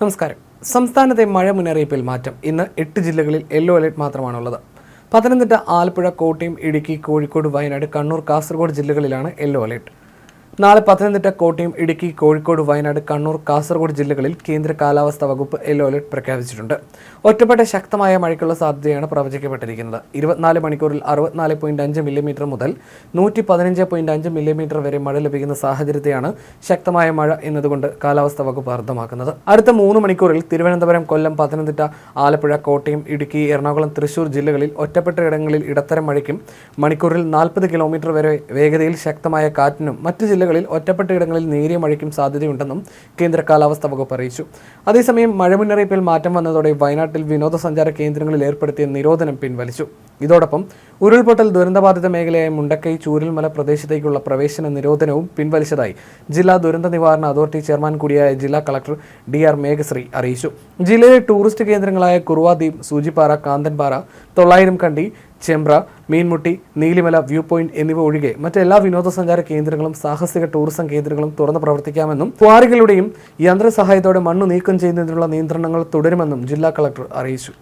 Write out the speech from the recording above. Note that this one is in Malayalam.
നമസ്കാരം. സംസ്ഥാനത്തെ മഴ മുന്നറിയിപ്പിൽ മാറ്റം. ഇന്ന് എട്ട് ജില്ലകളിൽ യെല്ലോ അലർട്ട് മാത്രമാണുള്ളത്. പത്തനംതിട്ട ആലപ്പുഴ കോട്ടയം ഇടുക്കി കോഴിക്കോട് വയനാട് കണ്ണൂർ കാസർഗോഡ് ജില്ലകളിലാണ് യെല്ലോ അലർട്ട്. നാളെ പത്തനംതിട്ട കോട്ടയം ഇടുക്കി കോഴിക്കോട് വയനാട് കണ്ണൂർ കാസർഗോഡ് ജില്ലകളിൽ കേന്ദ്ര കാലാവസ്ഥാ വകുപ്പ് യെല്ലോ അലർട്ട് പ്രഖ്യാപിച്ചിട്ടുണ്ട്. ഒറ്റപ്പെട്ട ശക്തമായ മഴയ്ക്കുള്ള സാധ്യതയാണ് പ്രവചിക്കപ്പെട്ടിരിക്കുന്നത്. ഇരുപത്തിനാല് മണിക്കൂറിൽ അറുപത്തിനാല് പോയിന്റ് അഞ്ച് മില്ലിമീറ്റർ മുതൽ നൂറ്റി പതിനഞ്ച് പോയിന്റ് അഞ്ച് മില്ലിമീറ്റർ വരെ മഴ ലഭിക്കുന്ന സാഹചര്യത്തെയാണ് ശക്തമായ മഴ എന്നതുകൊണ്ട് കാലാവസ്ഥാ വകുപ്പ് അർത്ഥമാക്കുന്നത്. അടുത്ത മൂന്ന് മണിക്കൂറിൽ തിരുവനന്തപുരം കൊല്ലം പത്തനംതിട്ട ആലപ്പുഴ കോട്ടയം ഇടുക്കി എറണാകുളം തൃശൂർ ജില്ലകളിൽ ഒറ്റപ്പെട്ട ഇടങ്ങളിൽ ഇടത്തരം മഴയ്ക്കും മണിക്കൂറിൽ നാൽപ്പത് കിലോമീറ്റർ വരെ വേഗതയിൽ ശക്തമായ കാറ്റിനും മറ്റ് ജില്ലകളിൽ ഒറ്റപ്പെട്ട ഇടങ്ങളിൽ നേരിയ മഴയ്ക്കും സാധ്യതയുണ്ടെന്നും കേന്ദ്ര കാലാവസ്ഥാ വകുപ്പ് അറിയിച്ചു. അതേസമയം മഴ മുന്നറിയിപ്പിൽ മാറ്റം വന്നതോടെ വയനാട്ടിൽ വിനോദസഞ്ചാര കേന്ദ്രങ്ങളിൽ ഏർപ്പെടുത്തിയ നിരോധനം പിൻവലിച്ചു. ഇതോടൊപ്പം ഉരുൾപൊട്ടൽ ദുരന്തബാധിത മേഖലയായ മുണ്ടക്കൈ ചൂരൽമല പ്രദേശത്തേക്കുള്ള പ്രവേശന നിരോധനവും പിൻവലിച്ചതായി ജില്ലാ ദുരന്ത നിവാരണ അതോറിറ്റി ചെയർമാൻ കൂടിയായ ജില്ലാ കളക്ടർ ഡി ആർ മേഘശ്രീ അറിയിച്ചു. ജില്ലയിലെ ടൂറിസ്റ്റ് കേന്ദ്രങ്ങളായ കുറുവാദ്വീപ് സൂചിപ്പാറ കാന്തൻപാറ തൊള്ളായിരം കണ്ടി ചെമ്പ്ര മീൻമുട്ടി നീലിമല വ്യൂ പോയിന്റ് എന്നിവ ഒഴികെ മറ്റെല്ലാ വിനോദസഞ്ചാര കേന്ദ്രങ്ങളും സാഹസിക ടൂറിസം കേന്ദ്രങ്ങളും തുറന്ന് പ്രവർത്തിക്കാമെന്നും ക്വാറികളുടെയും യന്ത്രസഹായത്തോടെ മണ്ണ് നീക്കം ചെയ്യുന്നതിനുള്ള നിയന്ത്രണങ്ങൾ തുടരുമെന്നും ജില്ലാ കളക്ടർ അറിയിച്ചു.